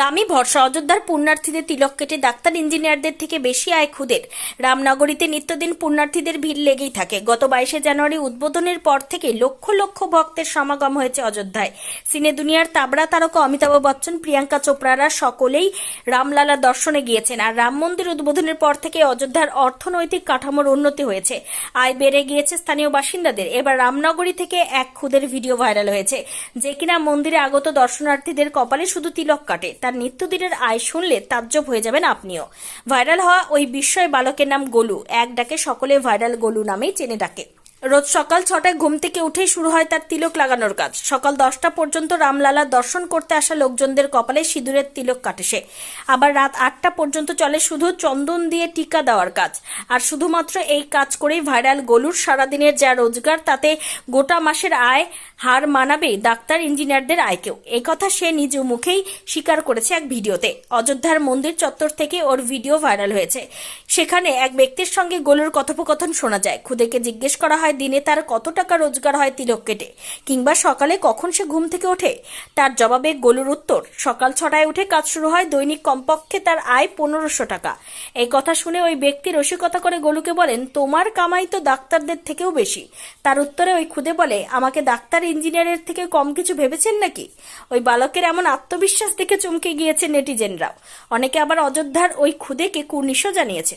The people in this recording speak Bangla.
রামি ভরসা অযোধ্যার পুণ্যার্থীদের তিলক কেটে ডাক্তার ইঞ্জিনিয়ারদের থেকে বেশি আয় খুদের। রামনগরীতে নিত্যদিন পুণ্যার্থীদের ভিড় লেগেই থাকে। গত বাইশে জানুয়ারি উদ্বোধনের পর থেকে লক্ষ লক্ষ ভক্তের সমাগম হয়েছে অযোধ্যায়। সিনে দুনিয়ার তাবড়া তারকা অমিতাভ বচ্চন, প্রিয়াঙ্কা চোপড়ারা সকলেই রামলালা দর্শনে গিয়েছেন আর রাম মন্দির উদ্বোধনের পর থেকে অযোধ্যার অর্থনৈতিক কাঠামোর উন্নতি হয়েছে। আয় বেড়ে গিয়েছে স্থানীয় বাসিন্দাদের। এবার রামনগরী থেকে এক খুদের ভিডিও ভাইরাল হয়েছে। যে কিনা মন্দিরে আগত দর্শনার্থীদের কপালে শুধু তিলক কাটে তার নিত্যদিনের আয় শুনলে তাজ্জব হয়ে যাবেন আপনিও। ভাইরাল হওয়া ওই বিস্ময় বালকের নাম গোলু। এক ডাকে সকলে ভাইরাল গোলু নামেই চেনে ডাকে। রোজ সকাল ছটায় ঘুম থেকে উঠেই শুরু হয় তার তিলক লাগানোর কাজ। সকাল দশটা পর্যন্ত রামলালা দর্শন করতে আসা লোকজনদের কপালে সিঁদুরের তিলক কাটে সে। আবার রাত আটটা পর্যন্ত চলে শুধু চন্দন দিয়ে টিকা দেওয়ার কাজ। আর শুধুমাত্র এই কাজ করেই ভাইরাল গোলুর সারাদিনের যা রোজগার, তাতে গোটা মাসের আয়, হার মানাবে ডাক্তার, ইঞ্জিনিয়ারদের আয়কেও। কথা সে নিজ মুখেই স্বীকার করেছে এক ভিডিওতে। অযোধ্যার মন্দির চত্বর থেকে ওর ভিডিও ভাইরাল হয়েছে। সেখানে এক ব্যক্তির সঙ্গে গোলুর কথোপকথন শোনা যায়। খুদেকে জিজ্ঞেস করা হয় দিনে তার কত টাকা রোজগার হয় তিলক কেটে? কিংবা সকালে কখন সে ঘুম থেকে ওঠে? তার জবাবে গোলুর উত্তর, সকাল ছটায় উঠে কাজ শুরু হয় দৈনিক কমপক্ষে তার আয় পনেরোশো টাকা। এই কথা শুনে ওই ব্যক্তি রসিকতা করে গোলুকে বলেন, তোমার কামাই তো ডাক্তারদের থেকেও বেশি। তার উত্তরে ওই খুদে বলে, আমাকে ডাক্তার, ইঞ্জিনিয়ারের থেকে কম কিছু ভেবেছেন নাকি? ওই বালকের এমন আত্মবিশ্বাস দেখে চমকে গিয়েছে নেটিজেনরাও। অনেকে আবার অযোধ্যার ওই খুদেকে কুর্নিশও জানিয়েছে।